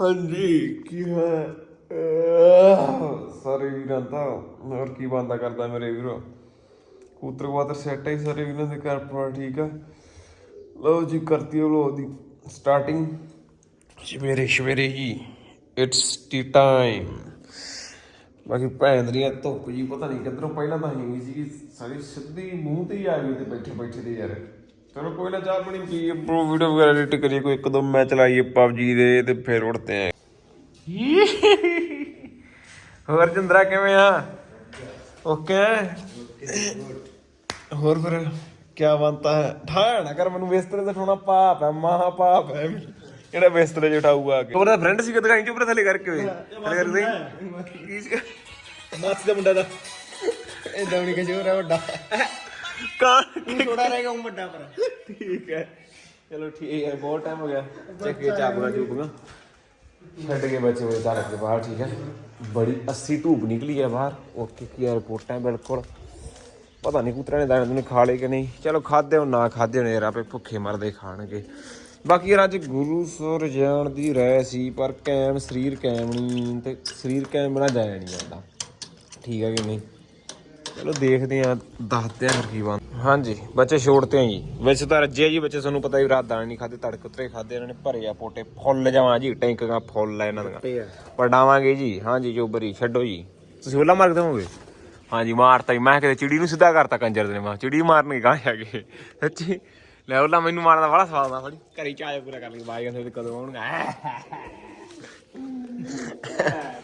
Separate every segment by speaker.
Speaker 1: ਹਾਂਜੀ, ਕੀ ਹੈ? ਸਾਰੇ ਵੀਰਾਂ ਦਾ। ਹੋਰ ਕੀ ਬੰਦਾ ਕਰਦਾ ਮੇਰੇ ਵੀਰੋ? ਕੂਤਰ ਵਾਤਰ ਸੈੱਟ ਹੈ ਸਾਰੇ ਵੀਰਾਂ ਦੇ ਘਰ ਪਰ ਠੀਕ ਆ? ਲਓ ਜੀ, ਕਰਤੀ ਲੋ ਦੀ ਸਟਾਰਟਿੰਗ ਸਵੇਰੇ ਸਵੇਰੇ ਹੀ ਇਟਸ ਟੀ ਟਾਈਮ ਬਾਕੀ ਭੈਣ ਦੀਆਂ ਧੁੱਪ ਜੀ, ਪਤਾ ਨਹੀਂ ਕਿੱਧਰੋਂ ਪਹਿਲਾਂ ਤਾਂ ਹੈਗੀ ਸੀ ਸਾਰੀ ਸਿੱਧੀ ਮੂੰਹ ਤੇ ਹੀ ਆ ਗਈ ਤੇ ਬੈਠੇ ਬੈਠੇ ਦੇ ਯਾਰ। ਚਲੋ ਕੋਈ ਨਾ ਚਾਹ ਬਣੀ ਪੀ ਪ੍ਰੋ ਵੀਡੀਓ ਵਗੈਰਾ ਐਡਿਟ ਕਰੀਏ ਕੋਈ ਇੱਕ ਦੋ ਮੈਚ ਲਾਈਏ ਪਬਜੀ ਦੇ ਤੇ ਫਿਰ ਉੜਤੇ ਆ। ਹੋਰ ਜਿੰਦਰਾ ਕਿਵੇਂ ਆ? ਓਕੇ ਹੋਰ ਫਿਰ ਕੀ ਬੰਤਾ ਹੈ ਠਾਇਆ ਨਾ ਕਰ ਮੈਨੂੰ ਬਿਸਤਰੇ ਤੇ ਠਾਉਣਾ ਪਾਪ ਹੈ ਮਹਾ ਪਾਪ ਹੈ। ਜਿਹੜਾ ਬਿਸਤਰੇ 'ਚ ਉਠਾਊਗਾ ਕਿ? ਉਹਦਾ ਫਰੈਂਡ ਸੀ ਕਦ ਕਾਈ ਚੁੱਪ ਥੱਲੇ ਕਰਕੇ ਵੇ ਥੱਲੇ ਕਰਕੇ ਕੀ ਸੀ?
Speaker 2: ਦਾ ਮੁੰਡਾ ਦਾ ਇਹ ਦਵਣੀ ਕੇ ਜੋਰ ਹੈ ਵੱਡਾ।
Speaker 1: ਕਾਂ
Speaker 2: ਥੋੜਾ ਰਹੇਗਾ ਉਹ ਵੱਡਾ ਪਰ
Speaker 1: ਠੀਕ ਹੈ। ਚਲੋ ਠੀਕ ਹੈ ਬਹੁਤ ਟਾਈਮ ਹੋ ਗਿਆ। ਚੱਕੇ ਚਾਬੂਗਾ ਚੂਬੂਗਾ ਛੱਡ ਕੇ ਬੱਚੇ ਹੋਏ ਤਾਂ ਦੇ ਬਾਹਰ ਠੀਕ ਹੈ। ਬੜੀ 80 ਧੂਪ ਨਿਕਲੀ ਹੈ ਬਾਹਰ। ਓਕੇ ਕੀ ਰਿਪੋਰਟਾਂ ਬਿਲਕੁਲ। ਪਤਾ ਨਹੀਂ ਕੁਤਰਾ ਨੇ ਦਾਣੇ ਦੂਣੇ ਖਾ ਲਏ ਕਿ ਨਹੀਂ। ਚਲੋ ਖਾਦੇ ਹੋ ਨਾ ਖਾਦੇ ਹੋਣੇ ਯਾਰ ਆਪੇ ਭੁੱਖੇ ਮਰਦੇ ਖਾਣਗੇ। ਬਾਕੀ ਯਾਰ ਅੱਜ ਗੁਰੂ ਸਰ ਜਾਣ ਦੀ ਰਹਿ ਸੀ ਪਰ ਕੈਮ ਸਰੀਰ ਕੈਮ ਨਹੀਂ ਤੇ ਸਰੀਰ ਕੈਮ ਬਣਾ ਜਾਇਆ ਨਹੀਂ ਜਾਂਦਾ। ਠੀਕ ਹੈ ਕਿ ਨਹੀਂ? ਚਲੋ ਦੇਖਦੇ ਆ ਦੱਸਦੇ ਆ ਫਿਰ ਕੀ ਬਣ ਹਾਂਜੀ ਬੱਚੇ ਛੋੜਤੇ ਆ ਜੀ। ਵੈਸੇ ਤਾਂ ਰੱਜੇ ਜੀ ਬੱਚੇ ਤੁਹਾਨੂੰ ਪਤਾ ਹੀ ਰਾਤ ਦਾਣੇ ਨਹੀਂ ਖਾਦੇ ਤੜਕ ਉਤਰੇ ਖਾਦੇ ਇਹਨਾਂ ਨੇ ਭਰੇ ਆ ਪੋਟੇ ਫੁੱਲ ਜਾਵਾਂ ਜੀ ਟੈਂਕਾਂ ਫੁੱਲ ਆ ਇਹਨਾਂ ਦੀਆਂ ਪੜਾਵਾਂਗੇ ਜੀ ਹਾਂਜੀ ਚੋਬਰੀ ਛੱਡੋ ਜੀ। ਤੁਸੀਂ ਉਹਲਾ ਮਾਰ ਦੇਵੋਗੇ ਹਾਂਜੀ ਮਾਰਤਾ ਜੀ ਮੈਂ ਕਿਤੇ ਚਿੜੀ ਨੂੰ ਸਿੱਧਾ ਕਰਤਾ ਕੰਜਰ ਦੇ ਮੈਂ ਚਿੜੀ ਮਾਰਨੀ ਗਾਂ ਹੈਗੇ ਸੱਚੀ? ਲੈ ਉਹਲਾ ਮੈਨੂੰ ਮਾਰਨ ਦਾ ਬੜਾ ਸਵਾਦ ਆ ਫੜੀ। ਘਰੇ ਚਾਹ ਪੂਰਾ ਕਰ ਲਈ ਬਾਈ ਕਹਿੰਦੇ ਕਦੋਂ ਆਉਣਗਾ?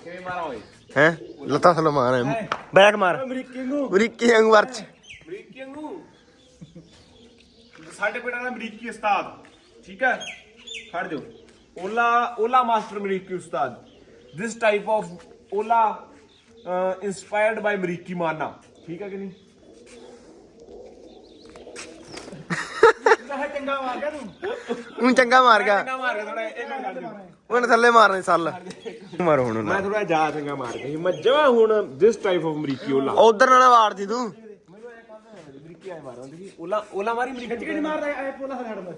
Speaker 1: ਕਿਵੇਂ ਮਾਰਾ ਓਏ?
Speaker 2: ਹੈ? ਲਤਾ ਥਲ ਮਾਰ ਬੈਕ ਮਾਰ।
Speaker 1: ਅਮਰੀਕੀ ਨੂੰ
Speaker 2: ਬਰੀਕੀ ਵਾਂਗ ਵਰਚ।
Speaker 1: ਅਮਰੀਕੀ ਵਾਂਗੂ ਸਾਡੇ ਪਿੰਡਾਂ ਦਾ ਅਮਰੀਕੀ ਉਸਤਾਦ। ਠੀਕ ਹੈ? ਖੜ ਜਾਓ। ਓਲਾ ਓਲਾ ਮਾਸਟਰ ਅਮਰੀਕੀ ਉਸਤਾਦ। ਦਿਸ ਟਾਈਪ ਆਫ ਓਲਾ ਇਨਸਪਾਇਰਡ ਬਾਈ ਅਮਰੀਕੀ ਮਾਨਾ। ਠੀਕ ਹੈ ਕਿ ਨਹੀਂ? ਚੰਗਾ ਚੰਗਾ ਮਾਰ ਗਿਆ ਤੂੰ।
Speaker 2: ਚੰਗਾ ਮਾਰ ਗਿਆ।
Speaker 1: ਚੰਗਾ ਮਾਰ ਗਿਆ ਥੋੜਾ
Speaker 2: ਥੱਲੇ ਮਾਰਨੇ ਸੱਲ। ਮਾਰੋ ਹੁਣ
Speaker 1: ਮੈਂ ਥੋੜਾ ਜਾ ਚੰਗਾ ਮਾਰ ਗਿਆ ਸੀ। ਮੈਂ ਜਮਾ ਹੁਣ ਦਿਸ ਟਾਈਪ ਆਫ ਅਮਰੀਕੀ ਓਲਾ।
Speaker 2: ਉਧਰ ਨਾਲ ਵਾਰ ਸੀ ਤੂੰ।
Speaker 1: ਅਮਰੀਕੀ ਆਏ ਮਾਰਾਂ ਦੀ। ਓਲਾ ਓਲਾ ਮਾਰੀ ਅਮਰੀਕੀ ਕਿਹੜੀ ਮਾਰਦਾ ਐ ਪੋਲਾ ਛੱਡਦਾ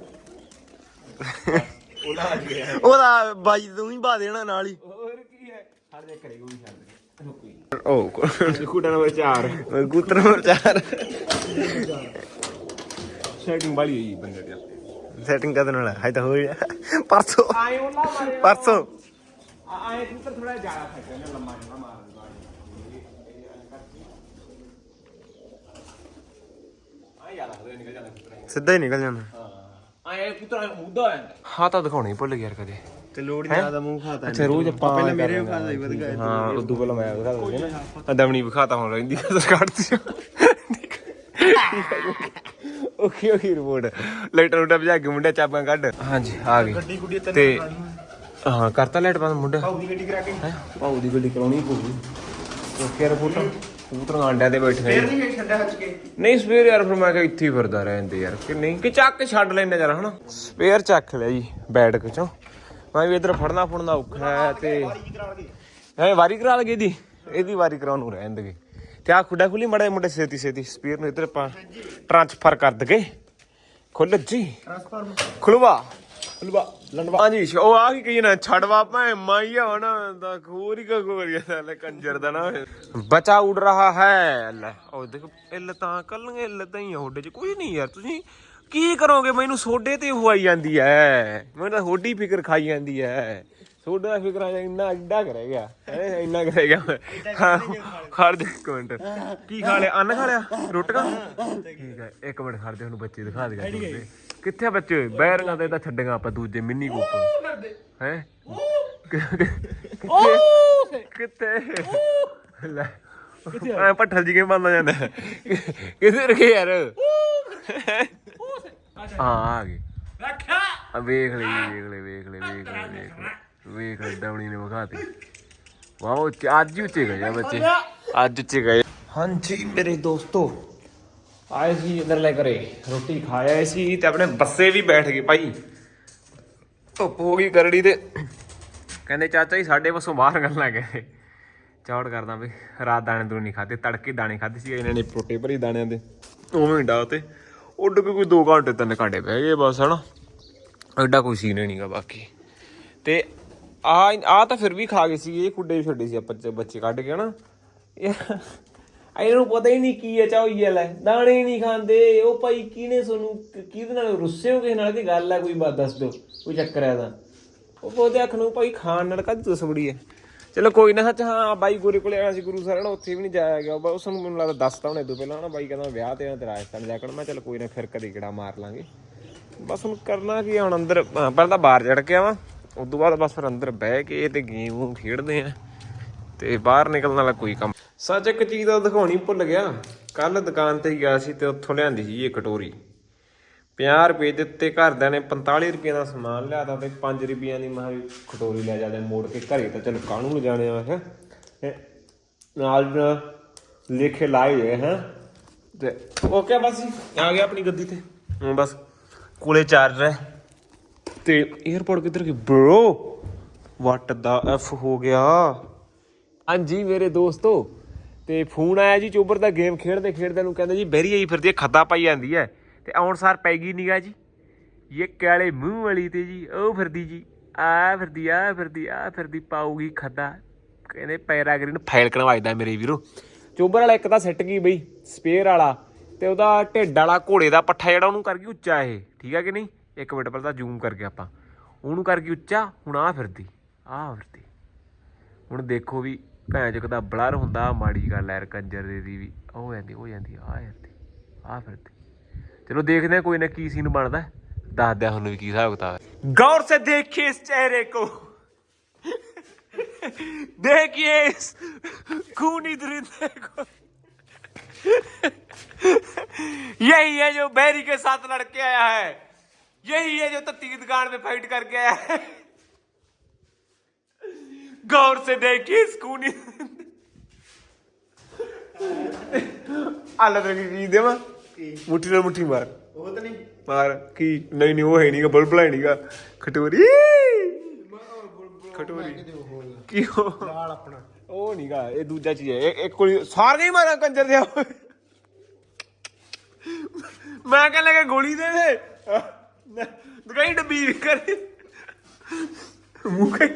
Speaker 1: ਓਲਾ ਆ ਗਿਆ।
Speaker 2: ਉਹਦਾ ਬਾਈ ਤੂੰ ਹੀ ਪਾ ਦੇਣਾ ਨਾਲ ਹੀ।
Speaker 1: ਹੋਰ ਕੀ ਹੈ? ਛੱਡ ਦੇ ਕਰੇ ਕੋਈ ਛੱਡ ਦੇ।
Speaker 2: ਉਹ
Speaker 1: ਕੁੜਾ ਨੰਬਰ 4
Speaker 2: ਗੁੱਤਰ ਨੰਬਰ 4
Speaker 1: ਸੈਟਿੰਗ ਵਾਲੀ ਹੋਈ ਬੰਦੇ ਦੀ
Speaker 2: ਸੈਟਿੰਗ ਕਦ ਨਾਲ ਹੈ ਤਾਂ ਹੋਈ ਪਰਸੋਂ।
Speaker 1: ਆਏ ਓਲਾ ਮਾਰੇ
Speaker 2: ਪਰਸੋਂ।
Speaker 1: ਆਏ ਪੁੱਤਰ ਥੋੜਾ ਜ਼ਿਆਦਾ ਫੱਟਿਆ ਨਾ ਲੰਮਾ ਜਿਹਾ ਮਾਰ ਆਏ ਜ਼ਿਆਦਾ ਹੋ ਨਿਕਲ ਜਾਂਦਾ ਪੁੱਤਰ
Speaker 2: ਸਿੱਧਾ ਹੀ ਨਿਕਲ ਜਾਂਦਾ।
Speaker 1: ਆਏ ਪੁੱਤਰ ਮੁੱਦਾ ਹੈ ਹਾਂ ਤਾਂ ਦਿਖਾਉਣਾ ਭੁੱਲ ਗਿਆ ਯਾਰ ਕਦੇ।
Speaker 2: ਤੇ ਲੋੜ ਨਹੀਂ ਆਦਾ ਮੂੰਹ ਖਾਤਾ
Speaker 1: ਅੱਛਾ ਰੋਜ਼ ਆਪਾਂ
Speaker 2: ਪਹਿਲਾਂ ਮੇਰੇ ਵੀ ਖਾਤਾ ਹੀ ਵਧ ਗਿਆ
Speaker 1: ਹਾਂ ਉਦੋਂ ਪਹਿਲਾਂ ਮੈਂ ਵਿਖਾ ਦਿੰਦਾ ਨਾ। ਦਮਣੀ ਵਿਖਾਤਾ ਹੁਣ ਰਹਿੰਦੀ ਸਰਕਾਰ ਦੀ। ਓਕੇ ਓਕੇ ਰਿਪੋਰਟ ਲਾਈਟਰ ਉਡਾ ਭਜਾ ਕੇ ਮੁੰਡਾ ਚਾਬਾਂ ਕੱਢ। ਹਾਂਜੀ ਆ ਗਈ।
Speaker 2: ਗੱਡੀ ਗੁੱਡੀ ਤੇ
Speaker 1: ਤੇ ਹਾਂ ਕਰਤਾ ਲਾਈਟ ਬੰਦ ਮੁੰਡਾ।
Speaker 2: ਪਾਉ ਦੀ ਗੱਡੀ ਕਰਾ ਕੇ।
Speaker 1: ਭਾਉ ਦੀ ਗੱਡੀ ਕਰਾਉਣੀ ਪਊਗੀ ਓਕੇ ਰਿਪੋਰਟ। ਕਬੂਤਰ ਆਂਡਿਆਂ ਤੇ ਬੈਠੇ
Speaker 2: ਫੇਰ ਨਹੀਂ ਛੱਡਿਆ ਹੱਜ ਕੇ?
Speaker 1: ਨਹੀਂ ਸਪੇਅਰ ਯਾਰ ਫਿਰ ਮੈਂ ਕਿਹਾ ਇੱਥੇ ਹੀ ਫਿਰਦਾ ਰਹਿੰਦੇ ਯਾਰ। ਕਿ ਨਹੀਂ ਕਿ ਚੱਕ ਕੇ ਛੱਡ ਲੈਂਦੇ ਯਾਰ ਹਨਾ? ਸਪੇਅਰ ਚੱਕ ਲਿਆ ਜੀ ਬੈਠ ਕੇ ਚੋਂ। ਮੈਂ ਵੀ ਇਧਰ ਫੜਨਾ ਫੜਨਾ ਔਖਾ ਹੈ ਤੇ ਹੈ ਵਾਰੀ ਕਰਾ ਲਗੇ ਦੀ ਇਹਦੀ ਵਾਰੀ ਕਰਾਉਣ ਨੂੰ ਰਹਿਣ ਦੇਗੇ। ਤੇ ਆ ਖੁੱਡਾ ਖੁੱਲੀ ਮੜੇ ਮੁੰਡੇ ਛੇਤੀ ਛੇਤੀ ਸਪੀਅਰ ਨੂੰ ਇਧਰ ਆਪਾਂ ਟ੍ਰਾਂਸਫਰ ਕਰ ਦਗੇ। ਖੁੱਲ ਜੀ।
Speaker 2: ਟ੍ਰਾਂਸਫਾਰਮ
Speaker 1: ਖੁਲਵਾ ਖੁਲਵਾ ਲੰਡਵਾ। ਹਾਂਜੀ ਉਹ ਆ ਕੀ ਕਹੀ ਨਾ, ਛੜਵਾ ਭੈ ਮਾਈਆ ਹੋਣਾ ਦਾ ਖੋਰੀ ਕਾ ਗੋਰੀਆ ਸਾਲੇ ਕੰਜਰ ਦਾ ਨਾ ਬਚਾ ਉੜ ਰਹਾ ਹੈ। ਲੈ, ਉਹ ਦੇਖ, ਇੱਲ ਤਾਂ ਕੱਲੀਆਂ ਇੱਲ ਤਾਂ ਹੀ ਆ ਹੋਡੇ ਚ ਕੋਈ ਨਹੀਂ ਯਾਰ, ਤੁਸੀਂ ਕੀ ਕਰੋਗੇ? ਮੈਨੂੰ ਸੋਡੇ ਤੇ ਉਹ ਆਈ ਜਾਂਦੀ ਹੈ। ਮੈਨੂੰ ਤਾਂ ਹੋਡੀ ਫਿਕਰ ਖਾਈ ਜਾਂਦੀ ਹੈ। ਸੋਡੇ ਦਾ ਫਿਕਰ ਆ ਜਾ ਇੰਨਾ ਐਡਾ ਕਰ ਗਿਆ? ਹੈ? ਇੰਨਾ ਕਰ ਗਿਆ। ਹਾਂ ਖੜ ਦੇ ਇੱਕ ਮਿੰਟ। ਕੀ ਖਾ ਲਿਆ? ਅੰਨ ਖਾ ਲਿਆ? ਰੋਟੀਆਂ? ਠੀਕ ਹੈ ਇੱਕ ਮਿੰਟ ਖੜ ਦੇ ਉਹਨੂੰ ਬੱਚੇ ਦਿਖਾ ਦੇ ਤੁਰਦੇ ਕਿੱਥੇ ਆ ਬੱਚੇ? ਬੈਰੀਆਂ ਤੇ ਤਾਂ ਛੱਡਾਂਗਾ ਆਪਾਂ ਦੂਜੇ ਮਿੰਨੀ ਕੂਪ ਹੈ? ਕਿੱਥੇ? ਲੈ। ਐ ਪੱਠਲ ਜੀ ਕੇ ਬੰਦਾ ਜਾਂਦਾ? ਕਿੱਥੇ ਰਖੇ ਯਾਰ? ਹਾਂ ਆ ਗਏ। ਰੱਖਿਆ। ਆ ਵੇਖ ਲੈ ਜੀ, ਵੇਖ ਲੈ ਵੇਖ ਲੈ ਵੇਖ ਲੈ ਵੇਖ ਲੈ। ਵੇਖ ਡਾਉਣੀ ਨੇ ਵਿਖਾਤੀ। ਵਾਓ ਅੱਜ ਹੀ ਉੱਚੇ ਗਏ ਆ ਬੱਚੇ। ਅੱਜ ਉੱਚੇ ਗਏ। ਹਾਂਜੀ ਮੇਰੇ ਦੋਸਤੋ। ਆਏ ਸੀ ਇਧਰ ਲੈ ਕਰੇ ਰੋਟੀ ਖਾਇਆ ਸੀ ਤੇ ਆਪਣੇ ਬੱਸੇ ਵੀ ਬੈਠ ਗਏ ਭਾਈ। ਧੁੱਪ ਹੋ ਗਈ ਕਰੜੀ ਤੇ। ਕਹਿੰਦੇ ਚਾਚਾ ਜੀ ਸਾਡੇ ਵੱਸੋਂ ਬਾਹਰ ਗੱਲਾਂ ਗਏ। ਚੌੜ ਕਰਦਾ ਵੀ ਰਾਤ ਦਾਣੇ ਦੂਣੇ ਨਹੀਂ ਖਾਦੇ ਤੜਕੇ ਦਾਣੇ ਖਾਦੇ ਸੀ ਇਹਨਾਂ ਨੇ ਪ੍ਰੋਟੇ ਭਰੀ ਦਾਣਿਆਂ ਦੇ। ਉਵੇਂ ਡਾ ਤੇ। ਉੱਡ ਕੇ ਕੋਈ 2 ਘੰਟੇ 3 ਘੰਟੇ ਬਹਿ ਗਏ ਬਸ ਹਨਾ। ਐਡਾ ਕੋਈ ਸੀਨ ਨਹੀਂਗਾ ਬਾਕੀ। ਤੇ ਆ ਆ ਤਾਂ ਫਿਰ ਵੀ ਖਾ ਗਏ ਸੀ, ਇਹ ਖੁੱਡੇ ਛੱਡੇ ਸੀ ਆਪਾਂ ਚ- ਬੱਚੇ ਕੱਢ ਕੇ ਨਾ ਇਹ ਇਹਨਾਂ ਨੂੰ ਪਤਾ ਹੀ ਨਹੀਂ ਕੀ ਹੈ, ਚਾਹੀ ਹੈ ਲੈ, ਦਾਣੇ ਨਹੀਂ ਖਾਂਦੇ, ਉਹ ਭਾਈ ਕਿਹਨੇ ਤੁਹਾਨੂੰ, ਕਿਹਦੇ ਨਾਲ ਰੁੱਸੇ ਹੋ ਕਿਸੇ ਨਾਲ ਕੀ ਗੱਲ ਹੈ, ਕੋਈ ਬਾਤ ਦੱਸ ਦਿਓ, ਕੋਈ ਚੱਕਰ ਹੈ ਤਾਂ ਉਹ ਬੋਦੇ ਅੱਖ ਨੂੰ ਭਾਈ ਖਾਣ ਨਾਲ ਕਾਹਦੀ ਦੁਸ਼ਮਣੀ ਹੈ। ਚਲੋ ਕੋਈ ਨਾ, ਸੱਚ ਹਾਂ, ਬਾਈ ਗੋਰੇ ਕੋਲੇ ਆਇਆ ਸੀ, ਗੁਰੂ ਸਰ ਨਾਲ ਉੱਥੇ ਵੀ ਨਹੀਂ ਜਾਇਆ ਗਿਆ ਬਸ ਉਸ ਮੈਨੂੰ ਲੱਗਦਾ ਦੱਸਤਾ ਉਹਨੇ ਤੋਂ ਪਹਿਲਾਂ ਨਾ ਬਾਈ ਕਹਿੰਦਾ ਵਿਆਹ ਤੇ ਆ, ਤੇ ਰਾਜਸਥਾਨ ਜਾ ਕੇ ਮੈਂ ਚਲ ਕੋਈ ਨਾ ਫਿਰ ਕਦੇ ਕਿਹੜਾ ਮਾਰ ਲਾਂਗੇ। ਬਸ ਹੁਣ ਕਰਨਾ ਕੀ ਹੁਣ ਅੰਦਰ ਪਹਿਲਾਂ ਤਾਂ ਬਾਹਰ ਚੜ ਕੇ ਆਵਾਂ। ਉਸ ਤੋਂ ਬਾਅਦ ਬਸ ਫਿਰ ਅੰਦਰ ਬਹਿ ਕੇ ਤੇ ਗੇਮ ਖੇਡਦੇ ਆ ਤੇ ਬਾਹਰ ਨਿਕਲਣ ਵਾਲਾ ਕੋਈ ਕੰਮ ਸੱਚ ਇੱਕ ਚੀਜ਼ ਦਾ ਦਿਖਾਉਣੀ ਭੁੱਲ ਗਿਆ। ਕੱਲ ਦੁਕਾਨ ਤੇ ਗਿਆ ਸੀ ਤੇ ਉੱਥੋਂ ਲਿਆਂਦੀ ਸੀ ਇਹ ਕਟੋਰੀ। 50 ਰੁਪਏ ਦੇ ਉੱਤੇ ਘਰਦਿਆਂ ਨੇ 45 ਰੁਪਏ ਦਾ ਸਮਾਨ ਲਿਆਦਾ ਤੇ 5 ਰੁਪਈਆਂ ਦੀ ਮੈਂ ਕਿਹਾ ਵੀ ਕਟੋਰੀ ਲੈ ਜਾਂਦੇ ਮੋੜ ਕੇ ਘਰੇ ਤਾਂ ਚਲੋ ਕਾਹਨੂੰ ਲਿਜਾਣੇ ਆ ਹੈ? ਨਾਲ ਲਿਖੇ ਲਾਏ ਹੋਏ ਹੈ? ਤੇ ਓਕੇ ਬਸ ਜੀ, ਆ ਗਿਆ ਆਪਣੀ ਗੱਦੀ ਤੇ। ਬਸ ਕੋਲੇ ਚਾਰਜਰ ਹੈ ਤੇ 에어ਪੋਰਟ ਕਿੱਧਰ ਗਈ? ਬ్రో ਵਾਟ ਦਾ ਐਫ ਹੋ ਗਿਆ? ਹਾਂਜੀ ਮੇਰੇ ਦੋਸਤੋ, ਤੇ ਫੋਨ ਆਇਆ ਜੀ ਚੋਬਰ ਦਾ ਗੇਮ ਖੇਡਦੇ ਖੇਡਦੇ ਨੂੰ ਕਹਿੰਦੇ ਜੀ ਬਹਿਰੀ ਆਈ ਫਿਰਦੀ ਹੈ, ਖੱਦਾ ਪਾਈ ਜਾਂਦੀ ਹੈ, ਤੇ ਆਉਣ ਸਾਰ ਪੈ ਗਈ ਨਿਗਾ ਜੀ। ਇਹ ਕਾਲੇ ਮੂੰਹ ਵਾਲੀ ਤੇ ਜੀ, ਉਹ ਫਿਰਦੀ ਜੀ, ਆ ਫਿਰਦੀ ਆ ਫਿਰਦੀ ਆ ਫਿਰਦੀ ਪਾਉਗੀ ਖੱਦਾ। ਕਹਿੰਦੇ ਪੈਰਾਗ੍ਰੀਨ ਫਾਇਲ ਕਰਨ ਵਾਜਦਾ ਮੇਰੇ ਵੀਰੋ। ਚੋਬਰ ਵਾਲਾ ਇੱਕ ਤਾਂ ਸਿੱਟ ਗਈ ਬਈ ਸਪੇਅਰ ਵਾਲਾ, ਤੇ ਉਹਦਾ ਢਿੱਡ ਵਾਲਾ ਘੋੜੇ ਦਾ ਪੱਠਾ ਜਿਹੜਾ ਉਹਨੂੰ ਕਰ ਗਈ ਉੱਚਾ ਇਹ, ਠੀਕ ਆ ਕਿ ਨਹੀਂ? ਇੱਕ ਮਿੰਟ ਪਹਿਲਾਂ ਤਾਂ ਜ਼ੂਮ ਕਰਕੇ ਆਪਾਂ। ਉਹਨੂੰ ਕਰਕੇ ਉੱਚਾ, ਹੁਣ ਆ ਫਿਰਦੀ ਆ ਫਿਰਦੀ। ਹੁਣ ਦੇਖੋ ਵੀ ਭੈਣ ਚੋਂ ਕਦਾ ਬਲਰ ਹੁੰਦਾ, ਮਾੜੀ ਗੱਲ ਐ ਕੰਜਰ ਦੇ ਦੀ ਵੀ। ਉਹ ਜਾਂਦੀ ਉਹ ਜਾਂਦੀ ਆ ਜਾਂਦੀ ਆ ਫਿਰਦੀ। ਚਲੋ ਦੇਖਦੇ ਆ ਕੋਈ ਨਾ ਕੀ ਸੀਨ ਬਣਦਾ। ਦੱਸਦਿਆ ਤੁਹਾਨੂੰ ਵੀ ਕੀ ਹਿਸਾਬ ਕਿਤਾਬ ਗੌਰ ਸੇ ਦੇਖੀਏ ਇਸ ਚਿਹਰੇ ਕੋ। देखिए इस खूनी दरिंदे को यही है जो बैरी के साथ लड़के आया है यही है जो तत्ती दुकान में फाइट करके आया है गौर से देखिए इस खूनी ਆਲਾ ਤੇ ਕੀ ਦੇਵਾ ਮੁੱਠੀ ਨਾਲ ਮੁੱਠੀ ਮਾਰ
Speaker 2: ਉਹ ਤਾਂ ਨਹੀਂ
Speaker 1: ਮਾਰ ਕੀ ਨਹੀਂ ਨਹੀਂ ਉਹ ਹੈ ਨਹੀਂਗਾ ਬਲਬਲਾ ਹੈ ਨਹੀਂਗਾ ਖਟੋਰੀ ਖਟੋਰੀ ਕੀ ਉਹ
Speaker 2: ਲਾਲ ਆਪਣਾ
Speaker 1: ਉਹ ਨਹੀਂਗਾ ਇਹ ਦੂਜਾ ਚੀਜ਼ ਹੈ ਇਹ- ਇੱਕ ਕੋਲ ਸਾਰ ਨਹੀਂ ਮਾਰਾਂ ਕੰਜਰ ਦੇ ਮੈਂ ਕਹਿ ਲਗਾ ਗੋਲੀ ਦੇ ਦੇ ਦਗਾਈ ਡੱਬੀ ਕਰ ਮੂੰਹ ਕਈ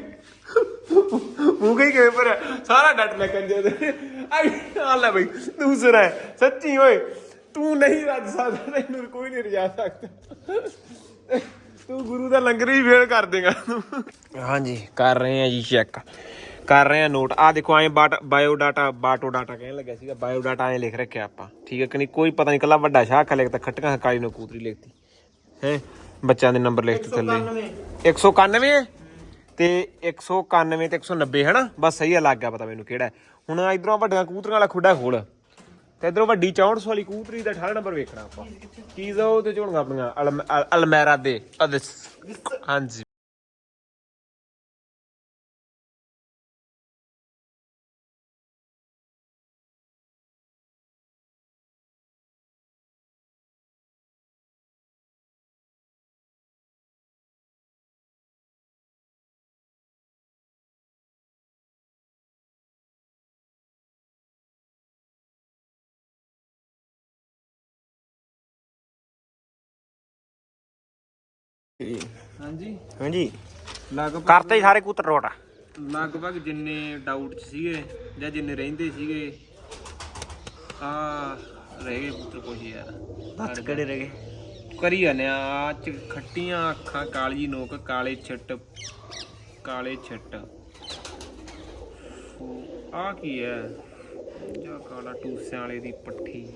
Speaker 1: ਮੂੰਹ ਕਈ ਕਿਵੇਂ ਪਰ ਸਾਰਾ ਡੱਟ ਲੈ ਕੰਜਰ ਦੇ। ਆਈ ਆ ਲੈ ਬਈ, ਦੂਸਰਾ ਹੈ। ਸੱਚੀ ਓਏ, ਤੂੰ ਨਹੀਂ ਰੱਜ ਸਕਦਾ, ਤੈਨੂੰ ਕੋਈ ਨਹੀਂ ਰਜਾ ਸਕਦਾ। ਤੂੰ ਗੁਰੂ ਦਾ ਲੰਗਰ ਹੀ ਫੇਲ ਕਰ ਦੇਗਾ। ਹਾਂਜੀ, ਕਰ ਰਹੇ ਆ ਜੀ ਚੈੱਕ ਕਰ ਰਹੇ ਆ ਨੋਟ ਆ ਦੇਖੋ, ਐ ਬਾਇਓ ਡਾਟਾ ਬਾਟੋ ਡਾਟਾ ਕਹਿਣ ਲੱਗਿਆ ਸੀਗਾ। ਬਾਇਓ ਡਾਟਾ ਐ ਲਿਖ ਰੱਖਿਆ ਆਪਾਂ। ਠੀਕ ਹੈ ਕਿ ਨਹੀਂ? ਕੋਈ ਪਤਾ ਨਹੀਂ, ਕੱਲਾ ਵੱਡਾ ਸ਼ਾਹ ਖਾ ਲਿਖਤਾ ਖਟਕਾ ਹਕਾਲੀ ਨੂੰ ਕੂਤਰੀ ਲਿਖਤੀ। ਹੈ? ਬੱਚਿਆਂ ਦੇ ਨੰਬਰ ਲਿਖਤੇ ਥੱਲੇ 191 ਤੇ 191 ਤੇ 190 ਹੈ ਨਾ ਬਸ ਸਹੀ ਆ, ਲੱਗ ਗਿਆ ਪਤਾ ਮੈਨੂੰ ਕਿਹੜਾ ਹੁਣ ਇਧਰੋਂ ਵੱਡੀਆਂ ਕਬੂਤਰਾਂ ਵਾਲਾ ਖੁੱਡਾ ਖੋਲ। ਤੇ ਇਧਰੋਂ ਵੱਡੀ 64 ਵਾਲੀ ਕਬੂਤਰੀ ਦਾ 18 ਨੰਬਰ ਵੇਖਣਾ ਆਪਾਂ। ਕੀ ਜ਼ੋ ਤੇ ਝੋਣਗਾ ਆਪਣੀਆਂ ਅਲਮੈਰਾ ਦੇ ਹਾਂਜੀ। ਹਾਂਜੀ।
Speaker 2: ਹਾਂਜੀ।
Speaker 1: ਲਗਭਗ
Speaker 2: ਕਰਤੇ ਹੀ ਸਾਰੇ ਕੂਤਰ ਰੋਟ
Speaker 1: ਲਗਭਗ ਜਿੰਨੇ ਡਾਊਟ ਚ ਸੀਗੇ ਜਾਂ ਜਿੰਨੇ ਰਹਿੰਦੇ ਸੀਗੇ ਆ ਰਹਿ ਗਏ ਪੁੱਤਰ ਕੁਛ ਯਾਰ।
Speaker 2: ਦੱਸ ਕਿਹੜੇ ਰਹਿ ਗਏ?
Speaker 1: ਕਰੀ ਜਾਂਦੇ ਆ ਆਹ ਚ ਖੱਟੀਆਂ ਅੱਖਾਂ ਕਾਲੀ ਨੋਕ ਕਾਲੇ ਛਿੱਟ ਕਾਲੇ ਛਿੱਟ। ਆ ਕੀ ਹੈ? ਜਾਂ ਕਾਲਾ ਟੂਸਿਆਂ ਵਾਲੇ ਦੀ ਪੱਠੀ।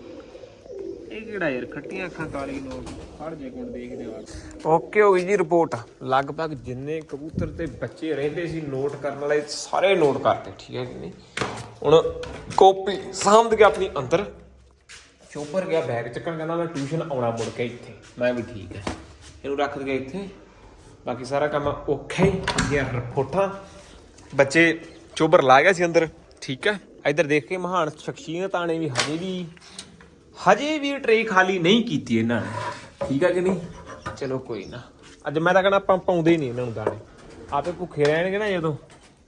Speaker 1: ਇਹ ਕਿਹੜਾ ਯਾਰ, ਖੱਟੀਆਂ ਅੱਖਾਂ ਕਾਲੀ ਨੋਕ ਫੜ ਜੇ ਕੋਣ ਦੇਖਦੇ ਆ ਓਕੇ ਹੋ ਗਈ ਜੀ ਰਿਪੋਰਟ। ਲਗਭਗ ਜਿੰਨੇ ਕਬੂਤਰ ਤੇ ਬੱਚੇ ਰਹਿੰਦੇ ਸੀ ਨੋਟ ਕਰਨ ਵਾਲੇ, ਸਾਰੇ ਨੋਟ ਕਰਤੇ, ਠੀਕ ਹੈ ਕਿ ਹੁਣ ਕਾਪੀ ਸਾਂਭ ਗਿਆ ਆਪਣੀ ਅੰਦਰ। ਚੋਪਰ ਗਿਆ, ਬੈਗ ਚੱਕਣ ਕਹਿੰਦਾ ਮੈਂ ਟਿਊਸ਼ਨ ਆਉਣਾ ਮੁੜ ਕੇ ਇੱਥੇ। ਮੈਂ ਵੀ ਠੀਕ ਹੈ। ਇਹਨੂੰ ਰੱਖ ਦਈਏ ਇੱਥੇ। ਬਾਕੀ ਸਾਰਾ ਕੰਮ ਓਕੇ ਇਹ ਰਿਪੋਰਟਾਂ। ਬੱਚੇ ਚੋਬਰ ਲਾ ਗਿਆ ਸੀ ਅੰਦਰ, ਠੀਕ ਹੈ। ਇੱਧਰ ਦੇਖ ਕੇ ਮਹਾਨ ਸ਼ਖਸੀਅਤਾਂ ਨੇ ਵੀ ਹਜੇ ਵੀ ਹਜੇ ਵੀ ਟਰੇ ਖਾਲੀ ਨਹੀਂ ਕੀਤੀ ਇਹਨਾਂ ਨੇ। ਠੀਕ ਆ ਕਿ ਨਹੀਂ? ਚਲੋ ਕੋਈ ਨਾ। ਅੱਜ ਮੈਂ ਤਾਂ ਕਹਿੰਦਾ ਆਪਾਂ ਪਾਉਂਦੇ ਨਹੀਂ ਇਹਨਾਂ ਨੂੰ ਦਾਣੇ। ਆਪੇ ਭੁੱਖੇ ਰਹਿਣਗੇ ਨਾ ਜਦੋਂ।